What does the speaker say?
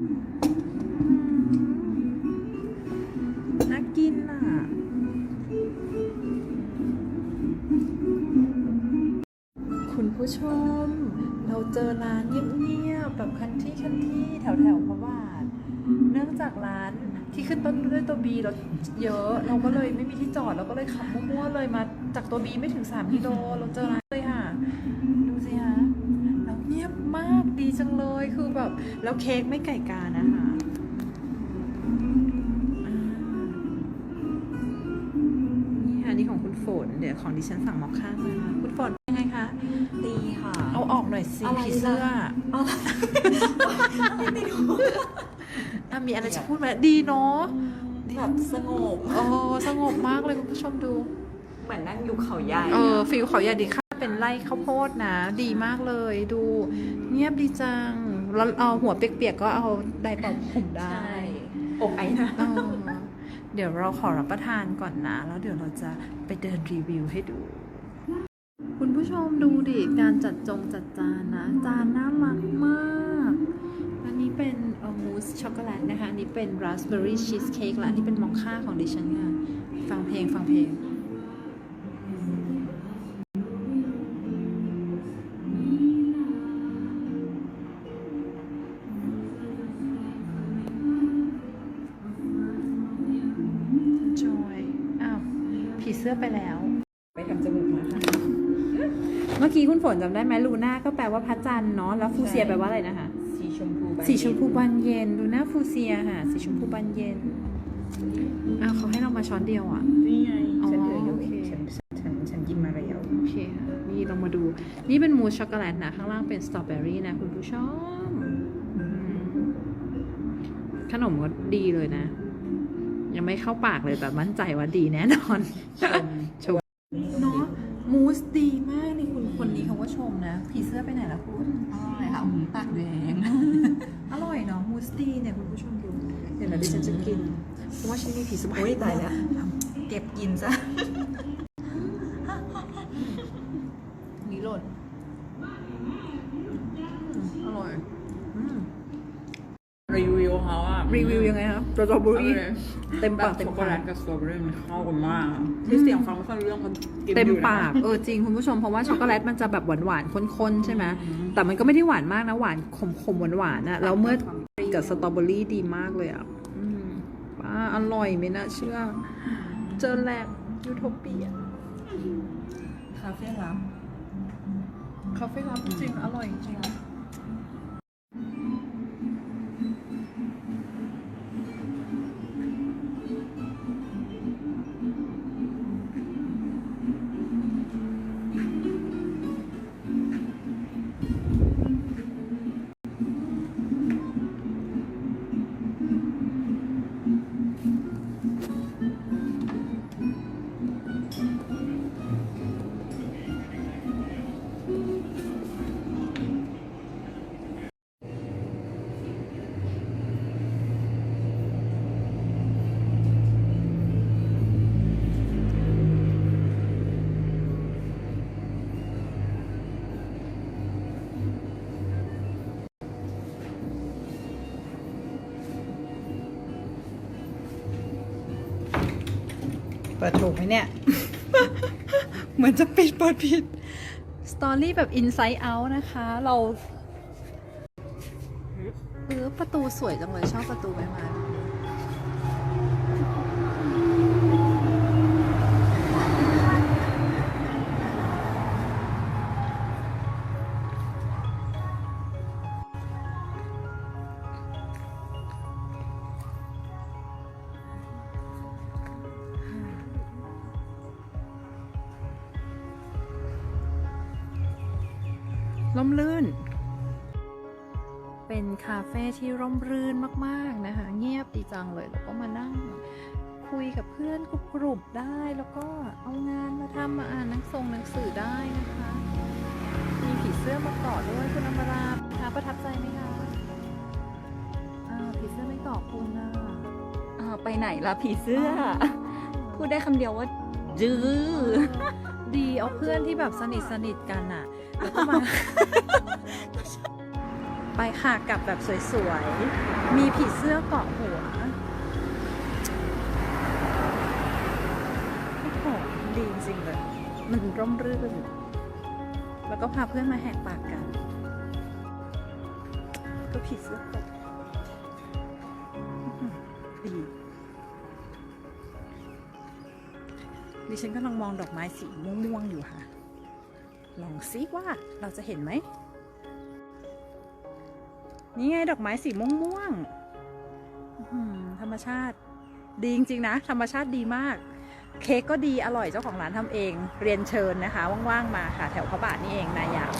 น่ากินอะ คุณผู้ชม เราเจอร้านเงียบๆแบบคันที่คันที่แถวแถวๆพระบาท เนื่องจากร้านที่ขึ้นต้นด้วยตัวบีรถเยอะ เราก็เลยไม่มีที่จอดเราก็เลยขับมั่วๆเลยมาจากตัวบีไม่ถึง 3 กิโลเราเจอร้าน แบบแล้วเค้กไม่ไก่กานะคะอ่านี่ค่ะนี่ของคุณฝน เดี๋ยวของดิฉันสั่งมอคค่ามานะคุณฝนยังไงคะ ดีค่ะ เอาออกหน่อยสิอะไรผีเสื้อล่ะอะไรอะมีอะไรจะพูดไหมดีเนาะแบบสงบ โอ้สงบมากเลยคุณผู้ชมดู เหมือนนั่งอยู่เขาใหญ่เออฟิลเขาใหญ่ดีค่ะเป็นไร่ข้าวโพดนะ ดีมากเลยดู เงียบดีจัง แล้วเอาหัวเปียกๆก็เอาไดร์เป่าผมได้ใช่อกไอ้นะเออเดี๋ยวเราขอรับประทานก่อนนะ แล้วเดี๋ยวเราจะไปเดินรีวิวให้ดู คุณผู้ชมดูดิการจัดจงจัดจานนะ จานน่ารักมากอันนี้เป็นเออมูสช็อกโกแลตนะคะอันนี้เป็นราสเบอร์รี่ชีสเค้กและอันนี้เป็นมอคค่าของดิฉันค่ะฟังเพลงฟังเพลง สื้อไปแล้ว ไปทำจมูกมาค่ะเมื่อกี้คุณฝนจำได้ไหมลูน่าก็แปลว่าพระจันทร์เนาะแล้วฟูเซียแปลว่าอะไรนะคะ สีชมพูใบสีชมพูบานเย็นลูน่าฟูเซียค่ะ สีชมพูบานเย็นอ้าวเขาให้เรามาช้อนเดียวอะ นี่ไงอ๋อฉันเหลืออยู่โอเค ฉันฉันฉันกินมาแล้วโอเคค่ะ นี่เรามาดู นี่เป็นมูสช็อกโกแลตนะข้างล่างเป็นสตรอเบอรี่นะคุณผู้ชมอืมขนมก็ดีเลยนะ ยังไม่เข้าปากเลยแต่มั่นใจว่าดีแน่นอนชมชมเนาะมูสดีมากนี่คุณคนนี้เขาก็ชมนะผีเสื้อไปไหนละคุณอร่อยค่ะอืมปากแดง อร่อยเนาะมูสดีเนี่ยคุณผู้ชมดูเดี๋ยวนะดิฉันจะกิน เพราะว่าฉันมีผีเสื้อโอ้ยตายแล้ว เก็บกินซะ นี่หล่นอืมอร่อยอืม รีวิว เขาอะรีวิวยังไงครับสตรอเบอรี่เอาเลยเต็มแบปากบเต็มช็อกโกปาแลกตกับสตรอเบอรี่มันเข้ากันมากอะที่เสียงฟังไม่ค่อยรู้เรื่องมันกินเต็มอยู่นะปากเออจริงคุณผู้ชมเพราะว่าช็อกโกแลตมันจะแบบหวานๆข้นๆใช่ไหมแต่มันก็ไม่ได้หวานมากนะหวานขมๆหวานๆอะแล้วเมื่อกับสตรอเบอรี่ดีมากเลยอะอืมป้าอร่อยไม่น่าเชื่อ เจอแลบยูโทเปียคาเฟ่ลับคาเฟ่รับจริงอร่อยจริง เปิดถูกไหมเนี่ย เหมือนจะปิดเปิดผิดสตอรี่แบบ Inside Out นะคะ เราเออประตูสวยจังเลย ชอบประตูไม้ไม้ ร่มรื่น เป็นคาเฟ่ที่ร่มรื่นมาก ๆ นะคะ เงียบดีจังเลย แล้วก็มานั่งคุยกับเพื่อนกรุบๆได้ แล้วก็เอางานมาทำมาอ่านหนังทรงหนังสือได้นะคะ มีผีเสื้อมาเกาะด้วยคุณอมราคะประทับใจไหมคะอ้าวผีเสื้อไม่เกาะคุณนะอ่าไปไหนล่ะผีเสื้อ พูดได้คำเดียวว่าจื้อดีเอาเพื่อนที่แบบสนิทสนิทกันอะ แล้วก็มา ไปค่ะกลับแบบสวยๆ มีผีเสื้อเกาะหัวโอ้โหดีจริงๆเลยมันร่มรื่น แล้วก็พาเพื่อนมาแหกปากกัน ก็ผีเสื้อเกาะอื้อหือดีดิฉันกำลังมองดอกไม้สีม่วงๆอยู่ค่ะ ลองซิว่าเราจะเห็นไหม นี่ไงดอกไม้สีม่วงม่วงธรรมชาติ ดีจริง ๆ นะ ธรรมชาติดีมาก เค้กก็ดีอร่อยเจ้าของร้านทำเอง เรียนเชิญนะคะ ว่าง ๆ มาค่ะ แถวพระบาทนี่เองนายาว